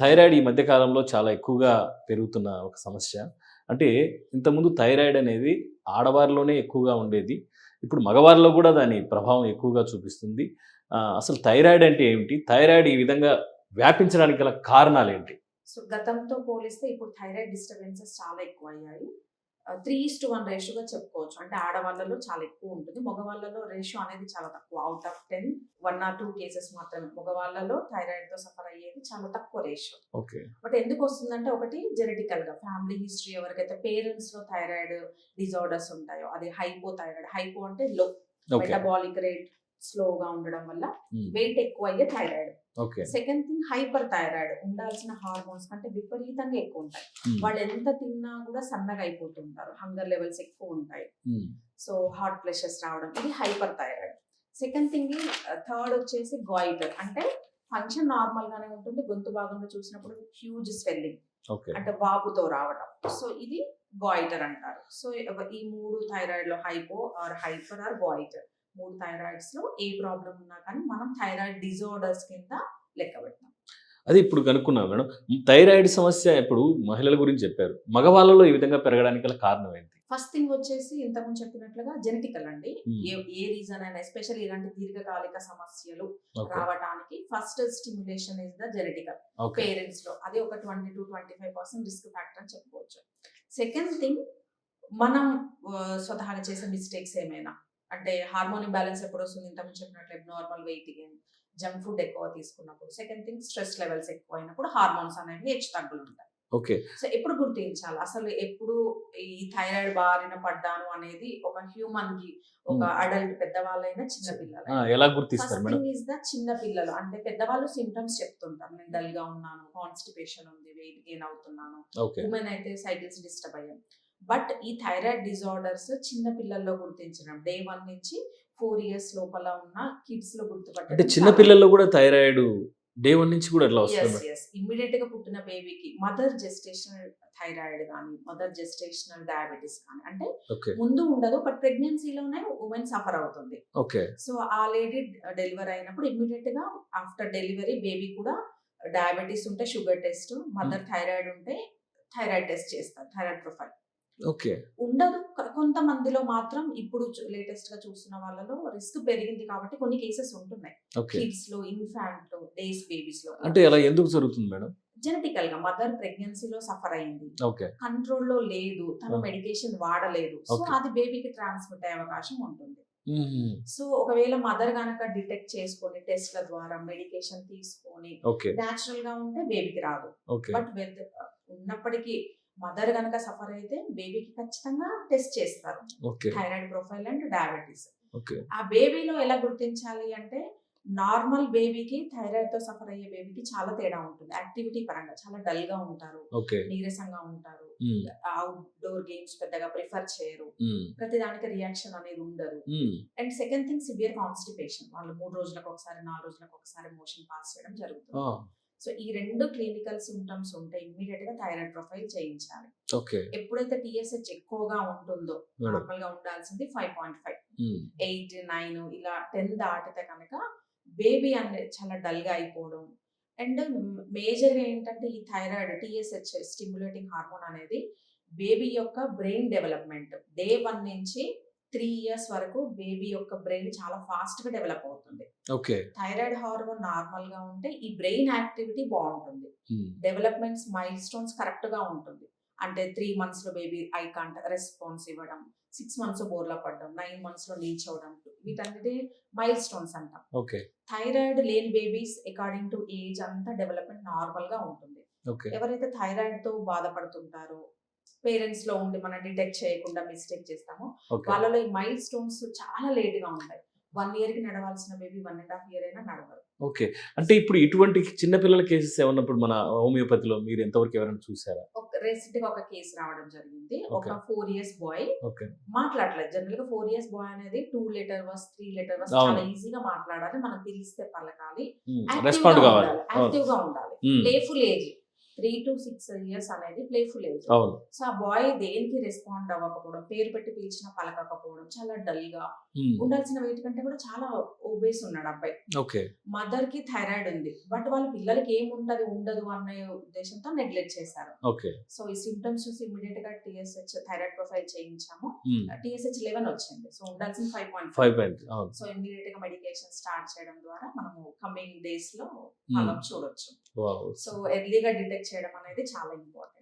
Thyroid ఈ మధ్యకాలంలో చాలా ఎక్కువగా పెరుగుతున్న ఒక సమస్య. అంటే ఇంతకుముందు థైరాయిడ్ అనేది ఆడవారిలోనే ఎక్కువగా ఉండేది. ఇప్పుడు మగవారిలో కూడా దాని ప్రభావం ఎక్కువగా చూపిస్తుంది. అసలు థైరాయిడ్ అంటే ఏమిటి? థైరాయిడ్ ఈ విధంగా వ్యాపించడానికి గల కారణాలు ఏంటి? సో గతంతో పోలిస్తే ఇప్పుడు థైరాయిడ్ డిస్టర్బెన్సెస్ చాలా ఎక్కువ అయ్యాయి త్రీ ఈస్ టు వన్ రేషియోగా చెప్పుకోవచ్చు. అంటే ఆడవాళ్ళలో చాలా ఎక్కువ ఉంటుంది. మగవాళ్ళలో రేషియో అనేది చాలా తక్కువ. Out of ten one or two cases మాత్రమే. మగవాళ్ళలో థైరాయిడ్తో సఫర్ అయ్యేది చాలా తక్కువ రేషియో. బట్ ఎందుకు వస్తుందంటే ఒకటి జెనెటికల్గా ఫ్యామిలీ హిస్టరీ ఎవరికైతే పేరెంట్స్లో థైరాయిడ్ డిజార్డర్స్ ఉంటాయో అది హైపో థైరాయిడ్ హైపో అంటే లో మెటబాలిక్ రేట్ స్లోగా ఉండడం వల్ల వెయిట్ ఎక్కువ అయ్యే thyroid second thing hyper thyroid. ఉండాల్సిన హార్మోన్స్ కంటే విపరీతంగా ఎక్కువ ఉంటాయి. వాళ్ళు ఎంత తిన్నా కూడా సన్నగా అయిపోతుంటారు. హంగర్ లెవెల్స్ ఎక్కువ ఉంటాయి. సో హార్ట్ ప్రెషర్స్ రావడం ఇది hyper thyroid. Second thing third వచ్చేసి గాయిటర్ అంటే ఫంక్షన్ నార్మల్ గానే ఉంటుంది. గొంతు భాగంలో చూసినప్పుడు హ్యూజ్ స్వెల్లింగ్. అంటే వాపుతో రావడం. సో ఇది గాయిటర్ అంటారు. సో ఈ మూడు థైరాయిడ్లో hypo or hyper or goitre మూడు థైరాయిడ్స్లో ఏ ప్రాబ్లం ఉన్నా కానీ మనం థైరాయిడ్ డిజార్డర్స్ కింద లెక్క పెడతాం. అది ఇప్పుడు కనుక్కున్నాం మేడం. థైరాయిడ్ సమస్య ఇప్పుడు మహిళల గురించి చెప్పారు. మగవాళ్ళలో ఈ విధంగా పెరగడానికి గల కారణం ఏంటి? ఫస్ట్ థింగ్ వచ్చేసి ఇంతకుముందు చెప్పినట్లుగా జెనెటికల్ అండి. Hmm. ఏ ఏ రీజన్ అయినా ఎస్పెషల్ ఇలాంటి దీర్ఘకాలిక సమస్యలు రావడానికి first stimulation is the genetical పేరెంట్స్లో. అది ఒక twenty two twenty five percent risk factor అని చెప్పుకోవచ్చు. సెకండ్ థింగ్ మనం స్వతహాగా చేసే మిస్టేక్స్ ఏమైనా. అంటే హార్మోన్ బ్యాలెన్స్ ఎప్పుడు వస్తుంది ఇంతకుముందు చెప్పినట్లు normal weight gain junk food ఎక్కువ తీసుకున్నప్పుడు. సెకండ్ థింగ్ స్ట్రెస్ లెవెల్స్ ఎక్కువ అయినప్పుడు హార్మోన్స్ అనేవి హెచ్చు తగ్గులు ఉంటాయి ఓకే. సో ఎప్పుడు గుర్తించాలి? అసలు ఎప్పుడు ఈ థైరాయిడ్ బారిన పడ్డాను అనేది ఒక హ్యూమన్కి ఒక. అడల్ట్ పెద్దవాళ్ళైనా చిన్న పిల్లలు ఎలా గుర్తిస్తారు మేడం? ఇస్ ద చిన్న పిల్లలు. అంటే పెద్దవాళ్ళు సిమ్టమ్స్ చెప్తుంటారు. నేను డల్గా ఉన్నాను కాన్స్టిపేషన్ ఉంది వెయిట్ గెయిన్ అవుతున్నాను. ఓకే. ఉమెన్ అయితే సైకిల్స్ డిస్టర్బ్ అయ్యాం. బట్ ఈ థైరాయిడ్ డిజార్డర్స్ చిన్న పిల్లల్లో గుర్తించడం. డే వన్ నుంచి ఫోర్ ఇయర్స్ లోపల ఉన్న కిడ్స్లో గుర్తుపట్టడం అంటే చిన్న పిల్లల్లో కూడా థైరాయిడ్ డే వన్ నుంచి కూడా ఎట్లా వస్తుంది ఇమ్మీడియట్గా పుట్టిన బేబీకి మదర్ జెస్టేషనల్ థైరాయిడ్ కానీ మదర్ జెస్టేషనల్ డయాబెటీస్ కానీ అంటే ముందు ఉండదు బట్ ప్రెగ్నెన్సీలోనే ఉమెన్ సఫర్ అవుతుంది. ఓకే. సో ఆ లేడీ డెలివరీ అయినప్పుడు ఇమ్మీడియట్గా ఆఫ్టర్ డెలివరీ బేబీ కూడా డయాబెటీస్ ఉంటే షుగర్ టెస్ట్ మదర్ థైరాయిడ్ ఉంటే థైరాయిడ్ టెస్ట్ చేస్తారు థైరాయిడ్ ప్రొఫైల్ ఓకే. ఉండదు. కొంతమందిలో మాత్రం ఇప్పుడు లేటెస్ట్గా చూస్తున్న వాళ్ళలో రిస్క్ పెరిగింది కాబట్టి కొన్ని కేసెస్ ఉంటున్నాయి. కిడ్స్లో ఇన్ఫాంట్లో డేస్ బేబీస్లో అంటే ఎలా ఎందుకు జరుగుతుంది మేడం? జెనెటికల్గా మదర్ ప్రెగ్నెన్సీలో సఫర్ అయింది. కంట్రోల్లో లేదు. తను. మెడికేషన్ వాడలేదు. సో. అది బేబీకి ట్రాన్స్మిట్ అయ్యే అవకాశం ఉంటుంది. సో ఒకవేళ మదర్ గనక డిటెక్ట్ చేసుకొని టెస్ట్ల ద్వారా మెడికేషన్ తీసుకొని న్యాచురల్గా ఉంటే బేబీకి రాదు. బట్ ఉన్నప్పటికీ మదర్ గనక సఫర్ అయితే బేబీకి ఖచ్చితంగా టెస్ట్ చేస్తారు. Thyroid profile and diabetes. ఆ బేబీలో ఎలా గుర్తించాలి అంటే నార్మల్ బేబీకి థైరాయిడ్తో సఫర్ అయ్యే బేబీకి చాలా తేడా ఉంటుంది. యాక్టివిటీ పరంగా చాలా డల్గా ఉంటారు నీరసంగా ఉంటారు. అవుట్డోర్ గేమ్స్ పెద్దగా ప్రిఫర్ చేయరు. మ్మ్. ప్రతిదానికి రియాక్షన్ అనేది ఉండదు. And second thing severe constipation. వాళ్ళు మూడు రోజులకు ఒకసారి నాలుగు రోజులకు ఒకసారి మోషన్ పాస్ చేయడం జరుగుతుంది. సో ఈ రెండు క్లినికల్ సిమ్టమ్స్ ఉంటే ఇమ్మీడియట్గా థైరాయిడ్ ప్రొఫైల్ చేయించాలి. ఎప్పుడైతే టిఎస్హెచ్ ఎక్కువగా ఉంటుందో నార్మల్గా ఉండాల్సింది five point five. Eight nine ఇలా టెన్ దాటితే కనుక బేబీ అనేది చాలా డల్గా అయిపోవడం. అండ్ మేజర్గా ఏంటంటే ఈ థైరాయిడ్ టిఎస్హెచ్ స్టిమ్యులేటింగ్ హార్మోన్ అనేది బేబీ యొక్క బ్రెయిన్ డెవలప్మెంట్ డే వన్ నుంచి త్రీ ఇయర్స్ వరకు బేబీ యొక్క బ్రెయిన్ చాలా ఫాస్ట్గా డెవలప్ అవుతుంది. ఓకే. థైరాయిడ్ హార్మోన్ నార్మల్గా ఉంటే ఈ బ్రెయిన్ యాక్టివిటీ బాగుంటుంది. మ్మ్. డెవలప్మెంట్స్ మైల్ స్టోన్స్ కరెక్ట్గా ఉంటుంది. అంటే త్రీ మంత్స్లో బేబీ ఐ కాంట్ రెస్పాన్స్ ఇవ్వడం సిక్స్ మంత్స్ బోర్లా పడడం నైన్ మంత్స్లో నిల్చోవడం వీటన్నిటి మైల్ స్టోన్స్ అంటాం థైరాయిడ్ లేని బేబీస్ అకార్డింగ్ టు ఏజ్ అంతా డెవలప్మెంట్ నార్మల్గా ఉంటుంది ఎవరైతే థైరాయిడ్తో బాధపడుతుంటారో పేరెంట్స్లో ఉండి మనం డిటెక్ట్ చేయకుండా మిస్టేక్ చేస్తామో. వాళ్ళలో ఈ మైల్ స్టోన్స్ చాలా లేట్గా ఉంటాయి. వన్ ఇయర్కి నడవాల్సిన baby one and half year అయినా నడవరు ఓకే. అంటే ఇప్పుడు ఇటువంటి చిన్నపిల్లల కేసెస్ ఏమన్నప్పుడు మన హోమియోపతిలో మీరు ఎంతవరకు ఎవరైనా చూసారా? ఒక రీసెంట్గా ఒక కేసు రావడం జరిగింది. ఒక. Four years boy okay. మాట్లాడలేదు. జనరల్గా ఫోర్ ఇయర్స్ బాయ్ అనేది two letter words three letter words. చాలా ఈజీగా మాట్లాడాలి. మనం పిలిస్తే పలకాలి. యాక్టివ్గా ఉండాలి. Playful age. Three to six years అనేది ప్లేఫుల్ ఏజ్ సో ఆ బాయ్ దేనికి రెస్పాండ్ అవ్వకపోవడం పేరు పెట్టి పిలిచినా పలకకపోవడం చాలా డల్గా ఉండాల్సిన వెయిట్ కంటే కూడా చాలా ఓబేస్ ఉన్నాడు అబ్బాయి. మదర్కి థైరాయిడ్ ఉంది. బట్ వాళ్ళ పిల్లలకి ఏముంటది ఉండదు అనే ఉద్దేశంతో నెగ్లెక్ట్ చేశారు. సో ఈ సిమ్టమ్స్ చూసి ఇమీడియట్గా టిఎస్హెచ్ థైరాయిడ్ ప్రొఫైల్ చేయించాము. టిఎస్హెచ్ లెవెన్ వచ్చింది. సో ఉండాల్సిన ఫైవ్ పాయింట్ ఫైవ్ సో ఇమీడియట్గా మెడికేషన్ స్టార్ట్ చేయడం ద్వారా మనము కమింగ్ డేస్లో ఫాలో చూడొచ్చు. సో ఎర్లీగా డిటెక్ట్ చేయడం అనేది చాలా ఇంపార్టెంట్.